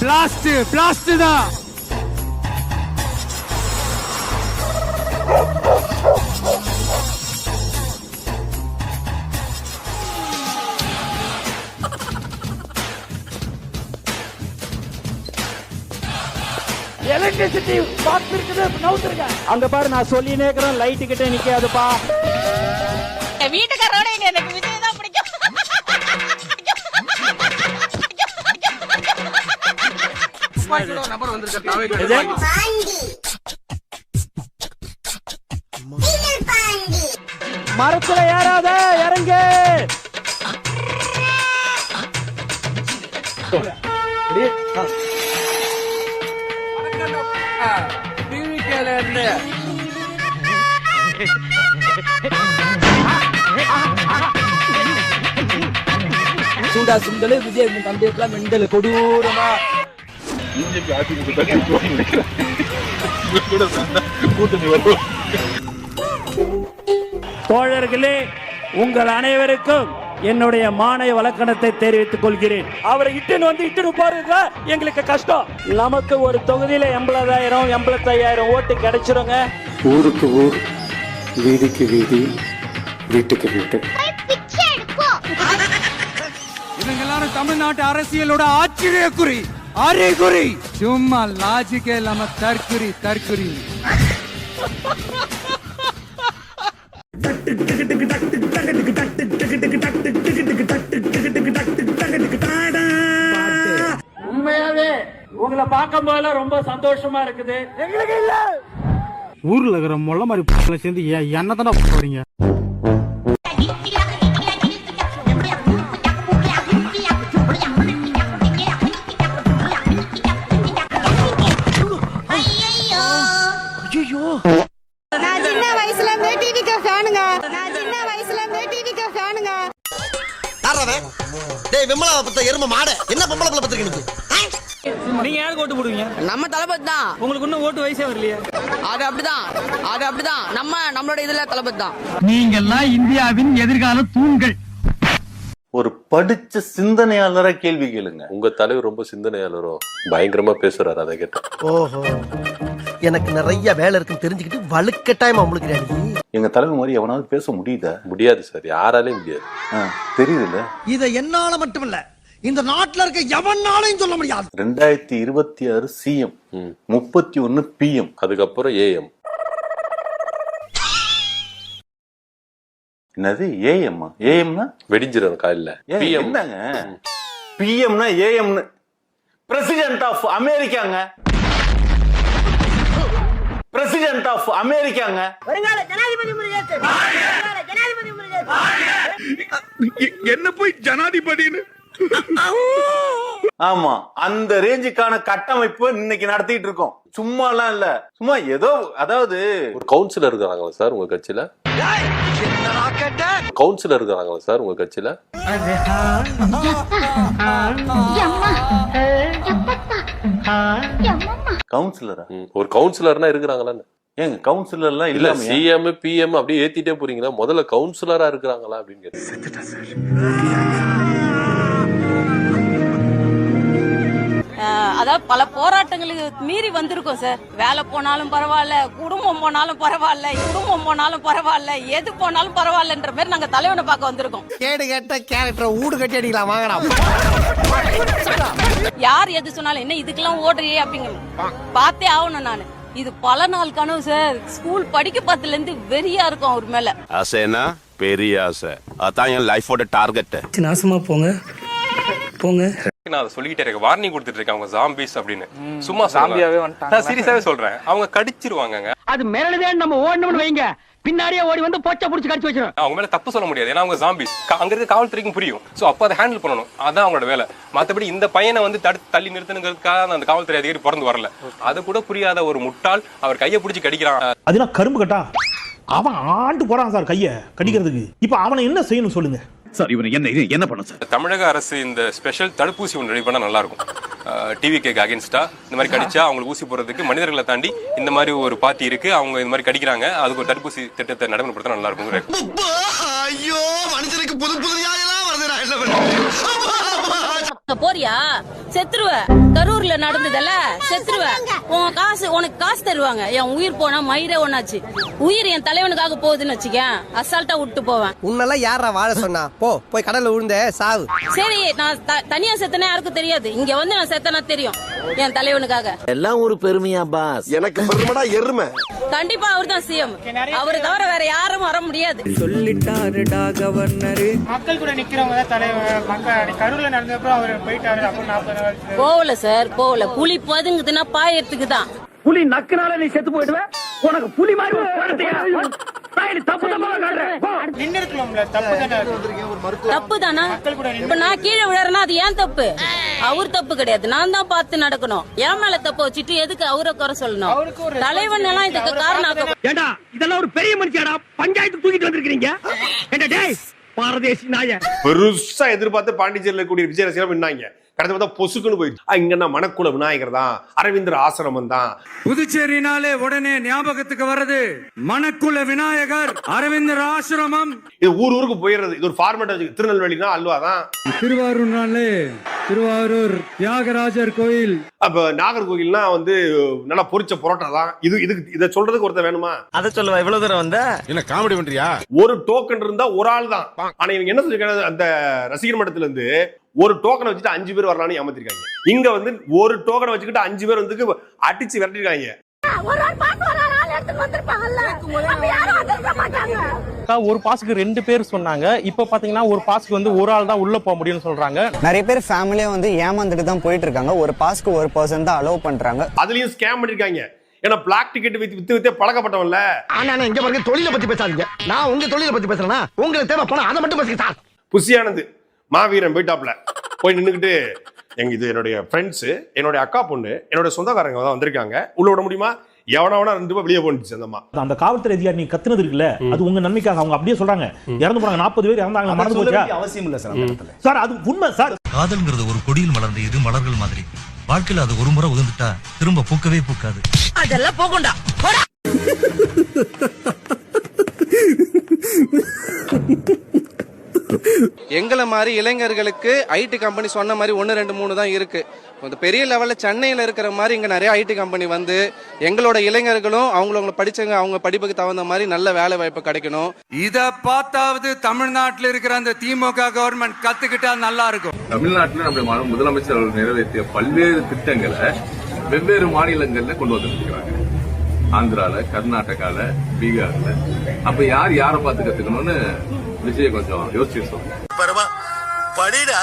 Blast blast தான் electricity box இருக்குது நவுத்துருங்க அங்க பாரு நான் சொல்லி நேக்கிறேன் லைட்டு கிட்ட நிக்காதுப்பா. என் வீட்டுக்காரோட எனக்கு மரத்துல ஏறாத இறங்க. சூடா சுண்டலு விஜய் தந்தையெல்லாம் மெண்டல் கொடூரமா. தோழர்களே உங்கள் அனைவருக்கும் என்னுடைய மானிய வழக்கணத்தை தெரிவித்துக் கொள்கிறேன். அவரை இட்டுன்னு வந்து இட்டுன்னு போறதுல எங்களுக்கு கஷ்டம். நமக்கு ஒரு தொகுதியில எண்பதாயிரம் எண்பத்தையாயிரம் ஓட்டு கிடைச்சிருங்க. ஊருக்கு ஊர் வீதிக்கு வீதி வீட்டுக்கு வீட்டு. இவங்க எல்லாரும் தமிழ்நாட்டு அரசியலோட ஆச்சரிய குறி அறிகுறி. சும்மா லாஜிக்கே இல்லாம தற்குறி தற்குறி. உண்மையாவே உங்களை பார்க்கும் போதெல்லாம் ரொம்ப சந்தோஷமா இருக்குது. எங்களுக்கு இல்ல. ஊர்ல இருக்கிற முள்ள மாதிரி சேர்ந்து என்ன தானே போறீங்க டேய் விமலா பத்த எரும மாடு. என்ன பொம்பளை பிள்ளை பத்திரிக்கை நீங்க யாருக்கு ஓட்டு போடுவீங்க? நம்ம தளபதி தான். உங்களுக்கு இன்னும் ஓட்டு வயசே வரலையே. அது அப்படிதான். அது அப்படிதான். நம்ம நம்மளோட இதுல தளபதி தான். நீங்கெல்லாம் இந்தியாவின் எதிர்கால தூண்கள். ஒரு படிச்ச சிந்தனையாளரா கேள்வி கேளுங்க. உங்க தலைவர் ரொம்ப சிந்தனையாளரோ? பயங்கரமா பேசுறாரு அதை கேட்டு. ஓஹோ. எனக்கு நிறைய வேலை இருக்குன்னு தெரிஞ்சுக்கிட்டு வலுக்கட்டாயமா முழுக்கிறேன் நீ? எங்க தலைவர் மாதிரி எவனாவது பேச முடியுதா? முடியாது சார் யாராலையும் முடியாது. தெரியுதுல்ல? இதை என்னால மட்டுமில்ல இந்த நாட்டுல இருக்க எவனாலையும் சொல்ல முடியாது. ரெண்டாயிரத்தி இருபத்தி ஆறு சிஎம். முப்பத்தி ஒன்னு பிஎம் அதுக்கப்புறம் ஏஎம் என்னது ஏஎம்மா ஏஎம்னா வெடிஞ்சிடும் காலையில பிஎம் என்னங்க? பிஎம்னா ஏஎம்னு பிரசிடென்ட் ஆஃப் அமெரிக்காங்க பிரசிடென்ட் ஆஃப் அமெரிக்காங்க வருங்கால ஜனாதிபதி என்ன போய் ஜனாதிபதினு ஆமா அந்த ரேஞ்சுக்கான கட்டமைப்பு இன்னைக்கு நடத்திட்டு இருக்கோம். சும்மாலாம் இல்ல. சும்மா ஏதோ அதாவது ஒரு கவுன்சிலர் இருக்கிறாங்களா சார் உங்க கட்சியில? கவுன்சிலர் இருக்கிறாங்களா சார் உங்க கட்சியில? கவுன்சிலரா ஒரு கவுன்சிலர்னா இருக்கிறாங்களான்னு. ஏங்க கவுன்சிலர் எல்லாம் இல்ல சிஎம் பிஎம் அப்படியே ஏத்திட்டே போறீங்களா? முதல்ல கவுன்சிலரா இருக்கிறாங்களா அப்படின்னு கேட்டேன். அதாவது பல போராட்டங்களுக்கு மீறி வந்திருக்கோம் சார். வேலை போனாலும் பரவாயில்ல குடும்பம் போனாலும் பரவாயில்ல குடும்பம் போனாலும் பரவாயில்ல எது போனாலும் பரவாயில்லன்ற மாதிரி நாங்க தலைவனை பார்க்க வந்திருக்கோம். கேடு கேட்ட கேரக்டர் ஊடு கட்டி அடிக்கலாம் வாங்கடா. யார் எது சொன்னாலும் என்ன இதுக்கெல்லாம் ஓடுறியே? அப்படிங்க. பார்த்தே ஆகணும் நானு. இது பல நாள் கனவு சார். ஸ்கூல் படிக்க பார்த்ததுல இருந்து வெறியா இருக்கும் அவர் மேல. ஆசைனா? பெரிய ஆசை. அதான் என் லைஃபோட டார்கெட் நாசமா போங்க. போங்க. நான் அதை சொல்லிக்கிட்டே இருக்கேன். வார்னிங் கொடுத்துட்டு இருக்கேன் அவங்க ஜாம்பிஸ் அப்படின்னு. சும்மா ஜாம்பியாவே நான் சீரியஸாவே சொல்றேன். அவங்க கடிச்சிருவாங்கங்க. அது மேலதே நம்ம ஓடணும்னு வைங்க. பின்னாடியே ஓடி வந்து போச்சா புடிச்சு கடிச்சு வச்சிடும் அவங்க மேல தப்பு சொல்ல முடியாது. ஏன்னா அவங்க ஜாம்பிஸ் அங்க இருக்க காவல்துறைக்கும் புரியும். சோ அப்ப அதை ஹேண்டில் பண்ணணும். அதான் அவங்களோட வேலை. மத்தபடி இந்த பையனை வந்து தடுத்து தள்ளி நிறுத்தணுங்கிறதுக்காக அந்த காவல்துறை அதிகாரி பிறந்து வரல. அது கூட புரியாத ஒரு முட்டாள் அவர் கையை பிடிச்சி கடிக்கிறான். அதுனா கரும்பு கட்டா? அவன் ஆண்டு போறான் சார் கைய கடிக்கிறதுக்கு. இப்ப அவனை என்ன செய்யணும் சொல்லுங்க. சார் இவனை என்ன என்ன பண்ண சார்? தமிழக அரசு இந்த ஸ்பெஷல் தடுப்பூசி ஒன்று ரெடி பண்ணா நல்லா இருக்கும் டிவி கேக்கு அகேன்ஸ்டா இந்த மாதிரி கடிச்சா அவங்களுக்கு ஊசி போடுறதுக்கு மனிதர்களை தாண்டி இந்த மாதிரி ஒரு பார்ட்டி இருக்கு. அவங்க இந்த மாதிரி கடிக்கிறாங்க. அதுக்கு ஒரு தடுப்பூசி திட்டத்தை நடைமுறைப்படுத்த நல்லா இருக்கும் ஐயோ மனுஷனுக்கு புது புது பண்ண போறியா? செத்துருவ. கரூர்ல நடந்ததல்ல? செத்துருவ. உன் காசு உனக்கு காசு தருவாங்க. என் உயிர் போனா மயிரே ஒண்ணாச்சு. உயிர் என் தலைவனுக்காக போகுதுன்னு வச்சுக்க அசால்ட்டா விட்டு போவேன். உன்னெல்லாம் யாரா வாழ சொன்னா? போ போய் கடல்ல விழுந்த சாவு. சரி நான் தனியா செத்தனா யாருக்கும் தெரியாது. இங்க வந்து நான் செத்தனா தெரியும். என் தலைவனுக்காக. எல்லாம் ஒரு பெருமையா பாஸ். எனக்கு பெருமைடா எருமை. கண்டிப்பா அவர் தான் சிஎம் அவரை தவிர வேற யாரும் வர முடியாது. சொல்லிட்டாருடா கவர்னரு. மக்கள் கூட நிக்கிறவங்க தான் தலைவர். மக்கள் கரூர்ல நடந்தப்பறம் அவர் போயிட்டாரு. அப்புறம் நாற்பது போகல சார் போகல. புலி பதுங்குதுன்னா பாயறதுக்கு தான் புலி நக்குனால நீ செத்து போயிடுவ? உனக்கு புலி மாதிரி தப்பு தப்பா தானே இப்ப நான் கீழே விழறேன்னா அது ஏன் தப்பு? அவர் தப்பு கிடையாது. நான் தான் பார்த்து நடக்கணும். என் மேல தப்பு வச்சுட்டு எதுக்கு அவரை குறை சொல்லணும்? தலைவன் எல்லாம் இதுக்கு காரணம் ஏண்டா இதெல்லாம் ஒரு பெரிய மனுஷியாடா? பஞ்சாயத்து தூக்கிட்டு வந்திருக்கீங்க ஏண்டா டேய் பாரதேசி நாய. பெருசா எதிர்பார்த்து பாண்டிச்சேரியில கூடிய விஜய் ரசிகர் பண்ணாங்க கடந்த பார்த்தா பொசுக்குன்னு போயிடுச்சு. இங்கன்னா மணக்குள விநாயகர் தான் அரவிந்தர் ஆசிரமம் தான் புதுச்சேரினாலே உடனே ஞாபகத்துக்கு வர்றது மணக்குள விநாயகர் அரவிந்தர் ஆசிரமம். இது ஊர் ஊருக்கு போயிடுறது. இது ஒரு ஃபார்மேட் வச்சு திருநெல்வேலினா அல்வா தான் திருவாரூர்னாலே திருவாரூர் தியாகராஜர் கோயில். அப்ப நாகர்கோவில்னா வந்து நல்லா பொரிச்ச புரோட்டா தான். இது இதுக்கு இதை சொல்றதுக்கு ஒருத்தர் வேணுமா? அத சொல்லுவா இவ்வளவு தூரம் வந்த? என்ன காமெடி பண்றியா? ஒரு டோக்கன் இருந்தா ஒரு ஆள் தான். ஆனா இவங்க என்ன சொல்லிருக்காங்க அந்த ரசிகர் மட்டத்துல இருந்து ஒரு டோக்கனை வச்சுட்டு அஞ்சு பேர் வரலாம்னு ஏமாத்திருக்காங்க. இங்க வந்து ஒரு டோக்கனை வச்சுக்கிட்டு அஞ்சு பேர் வந்து அடிச்சு விரட்டிருக்காங்க. ஒரு பாஸ்க்கு ரெண்டு பேர் சொன்னாங்க. இப்ப பாத்தீங்கன்னா ஒரு பாஸ்க்கு வந்து ஒரு ஆள் தான் உள்ள போக முடியும்னு சொல்றாங்க. நிறைய பேர் ஃபேமிலியா வந்து ஏமாந்துட்டு தான் போயிட்டு இருக்காங்க ஒரு பாஸ்க்கு ஒரு பர்சன் தான் அலோவ் பண்றாங்க. அதுலயும் ஸ்கேம் பண்ணிருக்காங்க. ஏன்னா பிளாக் டிக்கெட் வித்து வித்து வித்தே பழக்கப்பட்டவன்ல. ஆனா இங்க பாருங்க தொழிலை பத்தி பேசாதீங்க. நான் உங்க தொழிலை பத்தி பேசுறேன்னா உங்களுக்கு தேவை பணம் அதை மட்டும் பேசுங்க சார். புசியானது. மாவீரன் போயிட்டாப்ல. போய் நின்னுக்கிட்டு எங்க இது என்னுடைய ஃப்ரெண்ட்ஸ் என்னுடைய அக்கா பொண்ணு என்னோட சொந்தக்காரங்க தான் வந்திருக்காங்க. உள்ள விட முடியுமா? எவனவனா ரெண்டு பேர் வெளியே போனிச்சு அந்த அம்மா. அந்த காவல்துறை அதிகாரி நீங்க கத்துனது இருக்குல்ல அது உங்க நன்மைக்காக அவங்க அப்படியே சொல்றாங்க. இறந்து போறாங்க நாற்பது பேர் இறந்தாங்க மறந்து போச்சா? அவசியம் இல்ல சார் சார் அது உண்மை சார். காதல்ங்கிறது ஒரு கொடியில் மலர்ந்த இரு மலர்கள் மாதிரி. வாழ்க்கையில அது ஒரு முறை உதிர்ந்துட்டா திரும்ப பூக்கவே பூக்காது. அதெல்லாம் போகும்டா. போடா. எங்களை மாதிரி இளைஞர்களுக்கு ஐடி கம்பெனி சொன்ன மாதிரி ஒன்று ரெண்டு மூணு தான் இருக்கு. இந்த பெரிய லெவலில் சென்னையில் இருக்கிற மாதிரி இங்கே நிறைய ஐடி கம்பெனி வந்து எங்களோட இளைஞர்களும் அவங்களவங்க படிச்சவங்க அவங்க படிப்புக்கு தகுந்த மாதிரி நல்ல வேலை வாய்ப்பு கிடைக்கணும். இத பார்த்தாவது தமிழ்நாட்டுல இருக்கிற அந்த திமுக கவர்மெண்ட் கத்துக்கிட்டா நல்லா இருக்கும். தமிழ்நாட்டில் நம்முடைய முதலமைச்சர் அவர்கள் நிறைவேற்றிய பல்வேறு திட்டங்களை வெவ்வேறு மாநிலங்கள்ல கொண்டு வந்துருக்கிறாங்க. ஆந்திரால கர்நாடகால பீகார்ல. அப்ப யார் யாரை பார்த்து கத்துக்கணும்னு விஜய் கொஞ்சம் யோசிச்சு சொல்லுங்க. படிடா.